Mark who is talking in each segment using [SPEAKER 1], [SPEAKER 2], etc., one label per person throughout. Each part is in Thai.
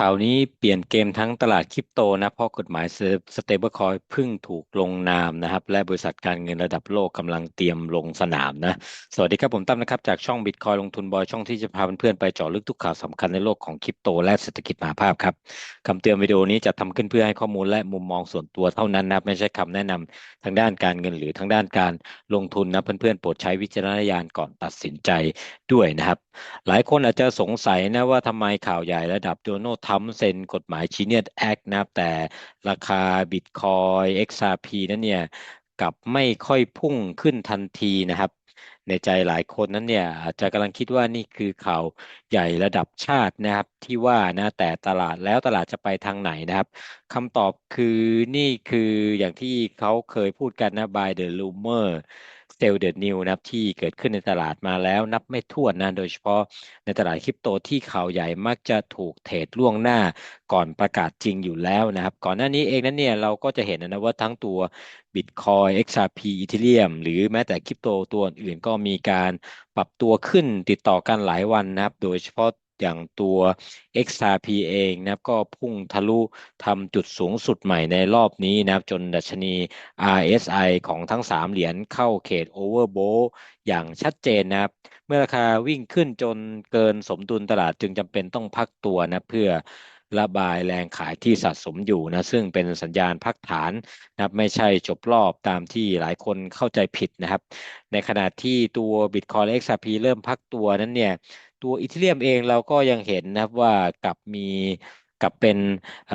[SPEAKER 1] ข่าวนี้เปลี่ยนเกมทั้งตลาดคริปโตนะ เพราะกฎหมาย stable coin เพิ่งถูกลงนามนะครับ และบริษัทการเงินระดับโลกกำลังเตรียมลงสนามนะ สวัสดีครับผมตั้มนะครับ จากช่องบิตคอยลงทุนบอยช่องที่จะพาเพื่อนๆไปเจาะลึกทุกข่าวสำคัญในโลกของคริปโตและเศรษฐกิจมหาภาพครับคำเตือนวิดีโอนี้จะทำขึ้นเพื่อให้ข้อมูลและมุมมองส่วนตัวเท่านั้นนะไม่ใช่คำแนะนำทางด้านการเงินหรือทางด้านการลงทุนนะเพื่อนๆโปรดใช้วิจารณญาณก่อนตัดสินใจด้วยนะครับ หลายคนอาจจะสงสัยนะว่าทำไมข่าวใหญ่ระดับโดนัลด์ทรัมเซ็นกฎหมายชีเนียตแอคนะครับ แต่ราคาบิตคอย XRP นั้นเนี่ยกลับไม่ค่อยพุ่งขึ้นทันทีนะครับ ในใจหลายคนนั้นเนี่ยอาจจะกำลังคิดว่านี่คือข่าวใหญ่ระดับชาตินะครับ ที่ว่านะแต่ตลาดแล้วตลาดจะไปทางไหนนะครับคำตอบคือนี่คืออย่างที่เขาเคยพูดกันนะ by the rumor เซลเดนิวนะครับที่เกิดขึ้นในตลาดมาแล้วนับไม่ถ้วนนะโดยเฉพาะในตลาดคริปโตที่ข่าวใหญ่มักจะถูกเทรดล่วงหน้าก่อนประกาศจริงอยู่แล้วนะครับ ก่อนหน้านี้เองนั้นเนี่ยเราก็จะเห็นนะว่าทั้งตัว Bitcoin XRP Ethereum หรือแม้แต่คริปโตตัวอื่นก็มีการปรับตัวขึ้นติดต่อกันหลายวันนะครับ โดยเฉพาะ อย่างตัว XRP เองนะครับก็พุ่งทะลุทำจุดสูงสุดใหม่ในรอบนี้นะครับจนดัชนี RSI ของทั้ง 3 เหรียญเข้าเขต Overbought อย่างชัดเจนนะครับ เมื่อราคาวิ่งขึ้นจนเกินสมดุลตลาดจึงจำเป็นต้องพักตัวนะเพื่อระบายแรงขายที่สะสมอยู่นะซึ่งเป็นสัญญาณพักฐานนะไม่ใช่จบรอบตามที่หลายคนเข้าใจผิดนะครับ ในขณะที่ตัว Bitcoin XRP เริ่มพักตัวนั้นเนี่ย ตัวอีเทเรียมเองเราก็ยังเห็นนะครับว่ากับมีกับเป็น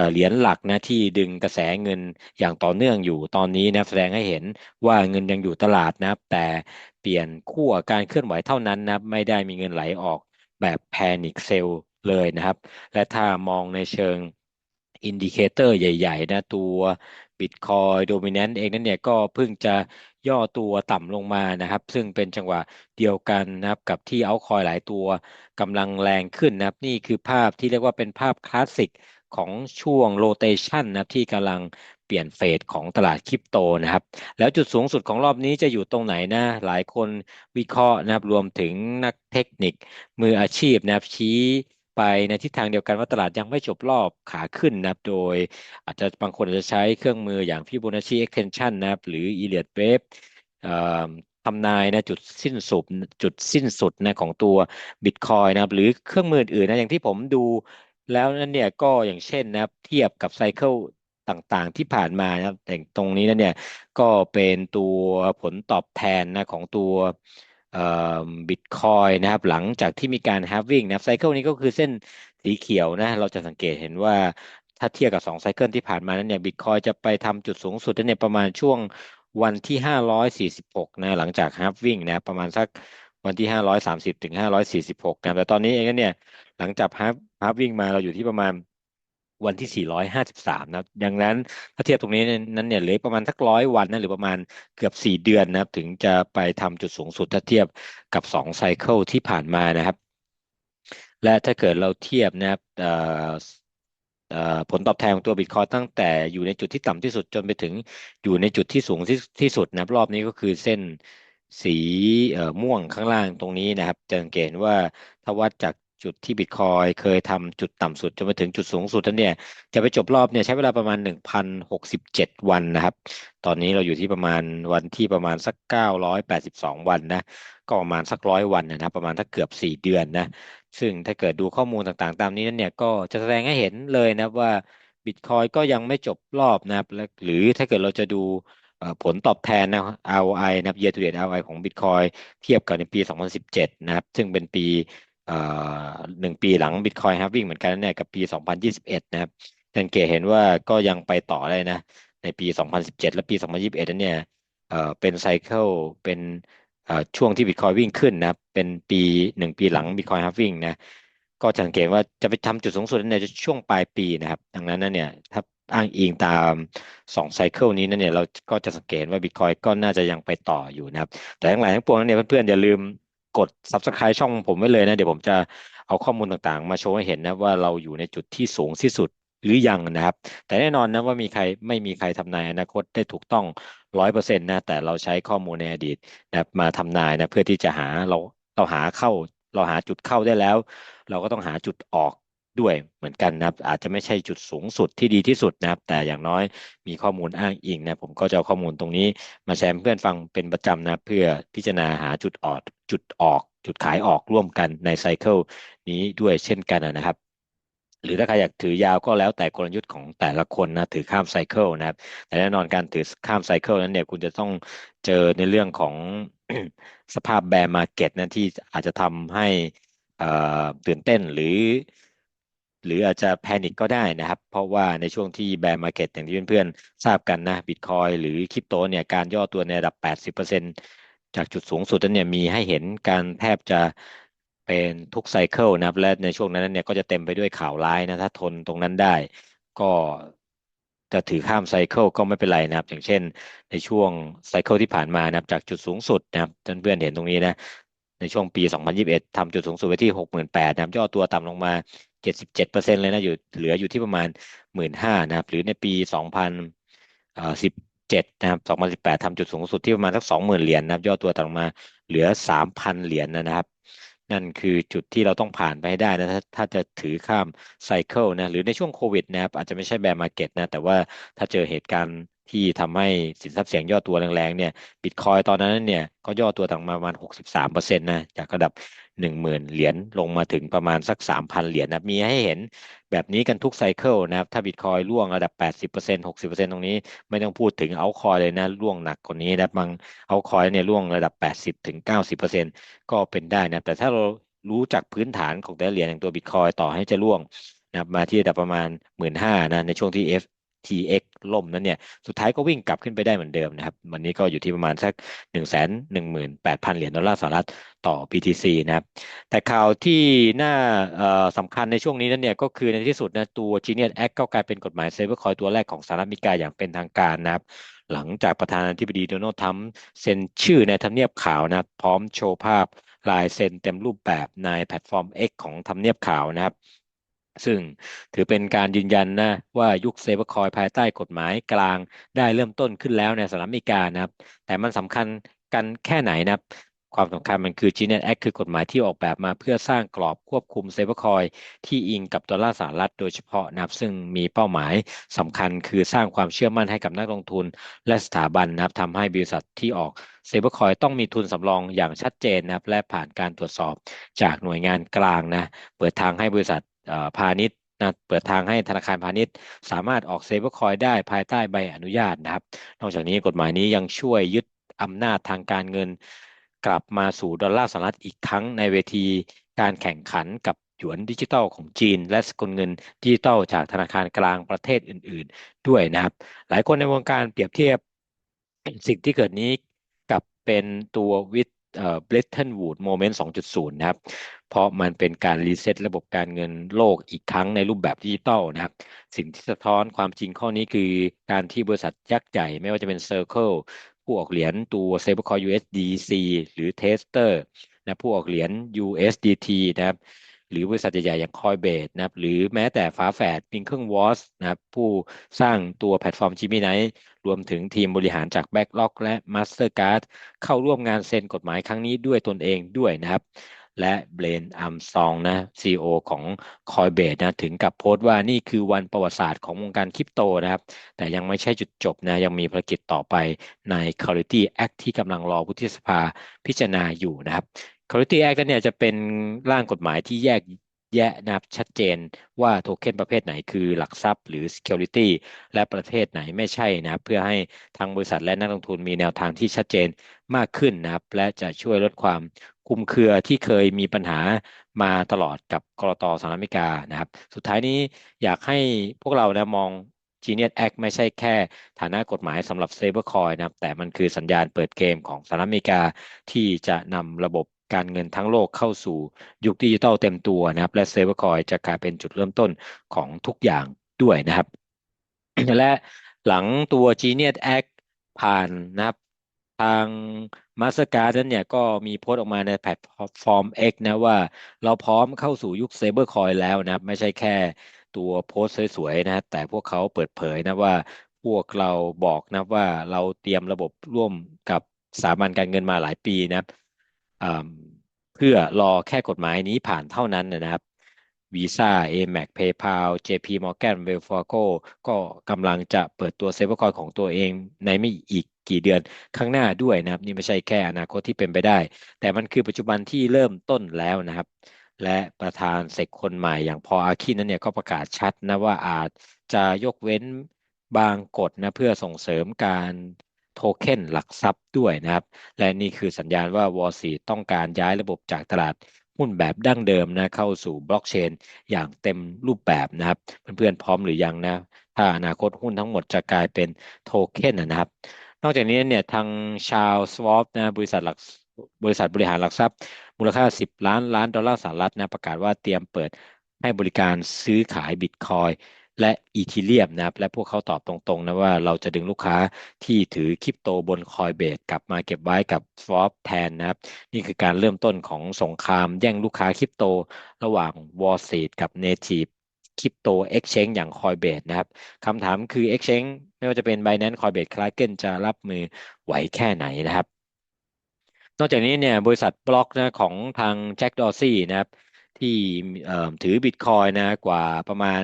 [SPEAKER 1] เหรียญหลักนะที่ดึงกระแสเงินอย่างต่อเนื่องอยู่ตอนนี้นะแสดงให้เห็นว่าเงินยังอยู่ตลาดนะครับ แต่เปลี่ยนขั้วการเคลื่อนไหวเท่านั้นนะไม่ได้มีเงินไหลออกแบบแพนิคเซลเลยนะครับ และถ้ามองในเชิงอินดิเคเตอร์ใหญ่ ๆ นะตัว Bitcoin Dominant เองนั้นเนี่ยก็เพิ่งจะ ย่อตัวต่ำลงมานะครับ ซึ่งเป็นจังหวะเดียวกันนะครับกับที่เอาคอยหลายตัวกำลังแรงขึ้นนะครับ นี่คือภาพที่เรียกว่าเป็นภาพคลาสสิกของช่วงโรเตชันนะที่กำลังเปลี่ยนเฟสของตลาดคริปโตนะครับ แล้วจุดสูงสุดของรอบนี้จะอยู่ตรงไหนนะหลายคนวิเคราะห์นะครับรวมถึงนักเทคนิคมืออาชีพนะครับชี้ ไปในทิศทางเดียวกันว่าตลาดยังไม่จบรอบขาขึ้นนะครับ โดยอาจจะบางคนอาจจะใช้เครื่องมืออย่างฟิโบนัชชีเอ็กเทนชันนะครับหรืออีเลียดเวฟทำนายนะจุดสิ้นสุดจุดสิ้นสุดนะของตัวบิตคอยนะครับ หรือเครื่องมืออื่นนะอย่างที่ผมดูแล้วนั้นเนี่ยก็อย่างเช่นนะครับเทียบกับไซเคิลต่างๆที่ผ่านมานะครับแต่ตรงนี้นั่นเนี่ยก็เป็นตัวผลตอบแทนนะของตัว บิตคอยนะครับหลังจากที่มีการฮาร์วิ่งนะไซเคิลนี้ก็คือเส้นสีเขียวนะเราจะสังเกตเห็นว่าถ้าเทียบกับ2ไซเคิลที่ผ่านมานั้นเนี่ยบิตคอยจะไปทำจุดสูงสุดเนี่ยประมาณช่วงวันที่ 546นะหลังจากฮาร์วิ่งนะประมาณสักวันที่ 530ถึง546นะแต่ตอนนี้เองเนี่ยหลังจากฮาร์ฮาร์วิ่งมาเราอยู่ที่ประมาณ วันที่ 453 นะดังนั้นถ้าเทียบตรงนี้นั้นเนี่ยเหลือประมาณสักร้อยวันนะหรือประมาณเกือบ 4 เดือนนะครับ ถึงจะไปทำจุดสูงสุดถ้าเทียบกับ2ไซเคิลที่ผ่านมานะครับ และถ้าเกิดเราเทียบนะครับผลตอบแทนของตัวบิตคอยตั้งแต่อยู่ในจุดที่ต่ำที่สุดจนไปถึงอยู่ในจุดที่สูงที่ที่สุดนะรอบนี้ก็คือเส้นสีม่วงข้างล่างตรงนี้นะครับ จะสังเกตว่าถ้าวัดจาก จุดที่บิตคอยเคยทำจุดต่ำสุดจนมาถึงจุดสูงสุดนั้นเนี่ยจะไปจบรอบเนี่ยใช้เวลาประมาณ 1,067 วันนะครับ ตอนนี้เราอยู่ที่ประมาณวันที่ประมาณสัก 982 วันนะก็ประมาณสักร้อยวันนะครับประมาณถ้าเกือบ 4 เดือนนะซึ่งถ้าเกิดดูข้อมูลต่างๆ ตามนี้นั้นเนี่ยก็จะแสดงให้เห็นเลยนะว่าบิตคอยก็ยังไม่จบรอบนะครับหรือถ้าเกิดเราจะดูผลตอบแทนนะ ROI นะครับ year to date ROI ของ Bitcoin เทียบกับในปี 2017 นะครับ ซึ่งเป็นปี หนึ่งปีหลัง Bitcoin Halving เหมือนกันเนี่ยกับปี 2021 นะครับสังเกตเห็นว่าก็ยังไปต่อได้นะ ในปี 2017 และปี 2021นั้นเนี่ยเป็นไซเคิลเป็นช่วงที่ Bitcoin วิ่งขึ้นนะเป็นปีหนึ่งปีหลัง Bitcoin Halving นะก็สังเกตว่าจะไปทำจุดสูงสุดในช่วงปลายปีนะครับดังนั้นเนี่ยถ้าอ้างอิงตามสองไซเคิลนี้นั่นเนี่ยเราก็จะสังเกตว่าบิตคอยก็น่าจะยังไปต่ออยู่นะครับ แต่ทั้งหลายทั้งปวงนั้นเนี่ยเพื่อนๆอย่าลืม กด subscribe ช่องผมไว้เลยนะ เดี๋ยวผมจะเอาข้อมูลต่างๆ มาโชว์ให้เห็นนะว่าเราอยู่ในจุดที่สูงที่สุดหรือยังนะครับ แต่แน่นอนนะว่ามีใครไม่มีใครทำนายอนาคตได้ถูกต้องร้อยเปอร์เซ็นต์นะแต่เราใช้ข้อมูลในอดีตนะมาทำนายนะเพื่อที่จะหาเราเราหาเข้า เราหาจุดเข้าได้แล้ว เราก็ต้องหาจุดออก ด้วยเหมือนกันนะครับ อาจจะไม่ใช่จุดสูงสุดที่ดีที่สุดนะครับ แต่อย่างน้อยมีข้อมูลอ้างอิงนะผมก็จะเอาข้อมูลตรงนี้มาแชร์เพื่อนฟังเป็นประจำนะเพื่อพิจารณาหาจุดออกจุดออกจุดขายออกร่วมกันในไซเคิลนี้ด้วยเช่นกันนะครับ หรือถ้าใครอยากถือยาวก็แล้วแต่กลยุทธ์ของแต่ละคนนะถือข้ามไซเคิลนะครับ แต่แน่นอนการถือข้ามไซเคิลนั้นเนี่ยคุณจะต้องเจอในเรื่องของสภาพแบร์มาเก็ตนะที่อาจจะทำให้ตื่นเต้นหรือ หรืออาจจะแพนิคก็ได้นะครับ เพราะว่าในช่วงที่แบร์มาเก็ตอย่างที่เพื่อนๆ ทราบกันนะบิตคอยหรือคริปโตเนี่ยการย่อตัวในระดับ 80%จากจุดสูงสุดนั้นเนี่ยมีให้เห็นการแทบจะเป็นทุกไซเคิลนะครับ และในช่วงนั้นเนี่ยก็จะเต็มไปด้วยข่าวร้ายนะ ถ้าทนตรงนั้นได้ก็จะถือข้ามไซเคิลก็ไม่เป็นไรนะครับ อย่างเช่น ในช่วงไซเคิลที่ผ่านมานะครับจากจุดสูงสุดนะครับเพื่อนๆเห็นตรงนี้นะในช่วงปี 2021ทำจุดสูงสุดไว้ที่ 68,000นะครับย่อตัวต่ำลงมา 77%เจ็ดเปอร์เซ็นเลยนะอยู่เหลืออยู่ที่ประมาณ15,000นะครับ หรือในปี2017นสิบเจ็ดนะครับ2018ทำจุดสูงสุดที่ประมาณสัก20,000เหรียญนะครับย่อตัวต่ำลงมาเหลือ3,000เหรียญนะครับ นั่นคือจุดที่เราต้องผ่านไปให้ได้นะถ้าถ้าจะถือข้ามไซเคิลนะ หรือในช่วงโควิดนะครับ อาจจะไม่ใช่แบร์มาร์เก็ตนะ แต่ว่าถ้าเจอเหตุการณ์ ที่ทำให้สินทรัพย์เสี่ยงย่อตัวแรงๆเนี่ยบิตคอยตอนนั้นเนี่ยก็ย่อตัวต่างมาประมาณ 63เปอร์เซ็นต์นะจากระดับหนึ่งหมื่นเหรียญลงมาถึงประมาณสักสามพันเหรียญนะมีให้เห็นแบบนี้กันทุกไซเคิลนะครับ ถ้าบิตคอยร่วงระดับ 80% 60%ตรงนี้ไม่ต้องพูดถึงเอาคอยเลยนะร่วงหนักกว่านี้นะบางเอาคอยเนี่ยร่วงระดับ 80ถึง90%ก็เป็นได้นะแต่ถ้าเรารู้จักพื้นฐานของแต่เหรียญอย่างตัวบิตคอยต่อให้จะร่วงนะมาที่ระดับประมาณหมื่นนะในช่วงที่ F TX ล่มนั้นเนี่ยสุดท้ายก็วิ่งกลับขึ้นไปได้เหมือนเดิมนะครับวันนี้ก็อยู่ที่ประมาณสัก1นึ่งแสนหนึ่งหมื่นแปดพันเหรียญดอลลาร์สหรัฐต่อ BTC นะครับแต่ข่าวที่น่าสำคัญในช่วงนี้นั้นเนี่ยก็คือในที่สุดนะตัว Genius Act ก็กลายเป็นกฎหมายเซเบอร์คอยตัวแรกของสหรัฐอเมริกาอย่างเป็นทางการนะครับหลังจากประธานาธิบดีโดนัลด์ทรัมป์เซ็นชื่อในทำเนียบขาวนะพร้อมโชว์ภาพลายเซ็นเต็มรูปแบบในแพลตฟอร์ม X ของทำเนียบขาวนะครับ ซึ่งถือเป็นการยืนยันนะว่ายุคเซเบอร์คอยภายใต้กฎหมายกลางได้เริ่มต้นขึ้นแล้วในสหรัฐอเมริกานะครับ แต่มันสำคัญกันแค่ไหนนะครับ ความสำคัญมันคือ Genius Act คือกฎหมายที่ออกแบบมาเพื่อสร้างกรอบควบคุมเซเบอร์คอยที่อิงกับดอลลาร์สหรัฐโดยเฉพาะนะครับ ซึ่งมีเป้าหมายสำคัญคือสร้างความเชื่อมั่นให้กับนักลงทุน และสถาบันนะครับทำให้บริษัทที่ออกเซเบอร์คอยต้องมีทุนสำรองอย่างชัดเจนนะครับและผ่านการตรวจสอบจากหน่วยงานกลางนะเปิดทางให้บริษัท พาณิชย์นะเปิดทางให้ธนาคารพาณิชย์ สามารถออกเซฟเวอร์คอยได้ภายใต้ใบอนุญาตนะครับ นอกจากนี้กฎหมายนี้ยังช่วยยึดอำนาจทางการเงิน กลับมาสู่ดอลลาร์สหรัฐอีกครั้งในเวทีการแข่งขันกับหยวนดิจิทัลของจีน และสกุลเงินดิจิทัลจากธนาคารกลางประเทศอื่น ๆ ด้วยนะครับ หลายคนในวงการเปรียบเทียบสิ่งที่เกิดนี้กับเป็นตัววิทเอ่อ Bretton Woods Moment 2.0 นะครับ เพราะมันเป็นการรีเซ็ตระบบการเงินโลกอีกครั้งในรูปแบบดิจิตอลนะครับ สิ่งที่สะท้อนความจริงข้อนี้คือการที่บริษัทยักษ์ใหญ่ไม่ว่าจะเป็น Circle ผู้ออกเหรียญตัว Stablecoin USDC หรือ Tester นะผู้ออกเหรียญ USDT นะครับหรือบริษัทใหญ่ๆอย่าง Coinbase นะครับหรือแม้แต่ฝาแฝด Winklevoss นะครับผู้สร้างตัวแพลตฟอร์ม Gemini รวมถึงทีมบริหารจาก Backlog และ Mastercard เข้าร่วมงานเซ็นกฎหมายครั้งนี้ด้วยตนเองด้วยนะครับ และเบรนอัมซองนะ CEO ของคอยเบดนะถึงกับโพสต์ว่านี่คือวันประวัติศาสตร์ของวงการคริปโตนะครับ แต่ยังไม่ใช่จุดจบนะยังมีภารกิจต่อไปใน Clarity Act ที่กำลังรอวุฒิสภาพิจารณาอยู่นะครับ Clarity Act เนี่ยจะเป็นร่างกฎหมายที่แยก แยะนะครับชัดเจนว่าโทเค็นประเภทไหนคือหลักทรัพย์หรือ security และประเภทไหนไม่ใช่นะครับเพื่อให้ทางบริษัทและนักลงทุนมีแนวทางที่ชัดเจนมากขึ้นนะครับ และจะช่วยลดความคุมเครือที่เคยมีปัญหามาตลอดกับกรตสหรัฐอเมริกานะครับ สุดท้ายนี้อยากให้พวกเรานะมอง Genius Act ไม่ใช่แค่ฐานะกฎหมายสำหรับ Stablecoin นะครับ แต่มันคือสัญญาณเปิดเกมของสหรัฐอเมริกาที่จะนำระบบ การเงินทั้งโลกเข้าสู่ยุคดิจิทัลเต็มตัวนะครับ และเซเวอร์คอยจะกลายเป็นจุดเริ่มต้นของทุกอย่างด้วยนะครับ และหลังตัว Genius Act ผ่านนะครับ ทางมาสการ์ดนั้นเนี่ยก็มีโพสต์ออกมาในแพลตฟอร์ม X นะว่าเราพร้อมเข้าสู่ยุคเซเบอร์คอยแล้วนะครับ ไม่ใช่แค่ตัวโพสต์สวยๆนะแต่พวกเขาเปิดเผยนะว่าพวกเราบอกนะว่าเราเตรียมระบบร่วมกับสถาบันการเงินมาหลายปีนะครับ เพื่อรอแค่กฎหมายนี้ผ่านเท่านั้นนะครับ Visa Amex PayPal JP Morgan Wells Fargo ก็กำลังจะเปิดตัว stablecoin ของตัวเองในไม่อีกกี่เดือนข้างหน้าด้วยนะครับ นี่ไม่ใช่แค่อนาคตที่เป็นไปได้ แต่มันคือปัจจุบันที่เริ่มต้นแล้วนะครับ และประธานเซกคนใหม่อย่างพออาคินนั้นเนี่ยก็ประกาศชัดนะว่าอาจจะยกเว้นบางกฎนะเพื่อส่งเสริมการ โทเค็นหลักทรัพย์ด้วยนะครับ และนี่คือสัญญาณว่าวอร์ซีต้องการย้ายระบบจากตลาดหุ้นแบบดั้งเดิมนะเข้าสู่บล็อกเชนอย่างเต็มรูปแบบนะครับ เพื่อนๆพร้อมหรือยังนะถ้าอนาคตหุ้นทั้งหมดจะกลายเป็นโทเค็นนะครับ นอกจากนี้เนี่ยทางชาวสวอปนะบริษัทหลักบริษัทบริหารหลักทรัพย์ มูลค่า 10 ล้านล้านดอลลาร์สหรัฐนะประกาศว่าเตรียมเปิดให้บริการซื้อขายบิตคอย และอีทีเรียมนะครับ และพวกเขาตอบตรงๆนะว่าเราจะดึงลูกค้าที่ถือคริปโตบนคอยเบสกลับมาเก็บไว้กับสวอปแทนนะครับ นี่คือการเริ่มต้นของสงครามแย่งลูกค้าคริปโต ระหว่าง Wall Street กับ Native คริปโต Exchange อย่าง Coinbase นะครับคำถามคือ Exchange ไม่ว่าจะเป็น Binance Coinbase Kraken จะรับมือไหวแค่ไหนนะครับ นอกจากนี้เนี่ยบริษัทบล็อกนะของทางแจ็คดอร์ซี่นะครับ ที่ถือบิตคอยนะกว่าประมาณ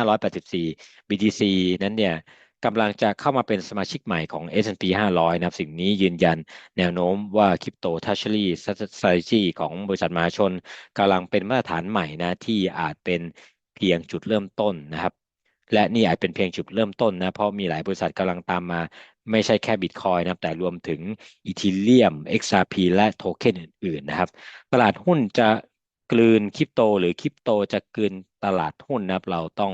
[SPEAKER 1] 8,584 BTC นั้นเนี่ยกำลังจะเข้ามาเป็นสมาชิกใหม่ของ S&P 500 นะครับ สิ่งนี้ยืนยันแนวโน้มว่าคริปโตทัชเชอรี่สตร a t e g ของบริษัทมหาชนกำลังเป็นมาตรฐานใหม่นะที่อาจเป็นเพียงจุดเริ่มต้นนะครับ และนี่อาจเป็นเพียงจุดเริ่มต้นนะ เพราะมีหลายบริษัทกำลังตามมาไม่ใช่แค่บิตคอยนะแต่รวมถึงอีทีเรียม XRP และโทเค็นอื่นๆนะครับ ตลาดหุ้นจะ กลืนคริปโต หรือคริปโตจะกลืนตลาดหุ้นนะครับ เราต้อง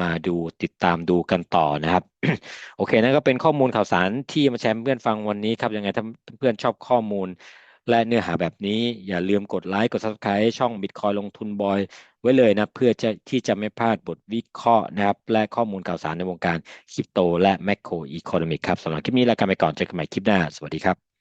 [SPEAKER 1] มาดูติดตามดูกันต่อนะครับ โอเคนั่นก็เป็นข้อมูลข่าวสารที่มาแชร์เพื่อนฟังวันนี้ครับยังไงถ้าเพื่อนชอบข้อมูล และเนื้อหาแบบนี้อย่าลืมกดไลค์กด subscribe ช่อง Bitcoin ลงทุนบอยไว้เลยนะเพื่อจะที่จะไม่พลาดบทวิเคราะห์นะครับ และข้อมูลข่าวสารในวงการคริปโต และแมคโครอีโคโนมิกครับสำหรับคลิปนี้ลากันไปก่อนเจอกันใหม่คลิปหน้า สวัสดีครับ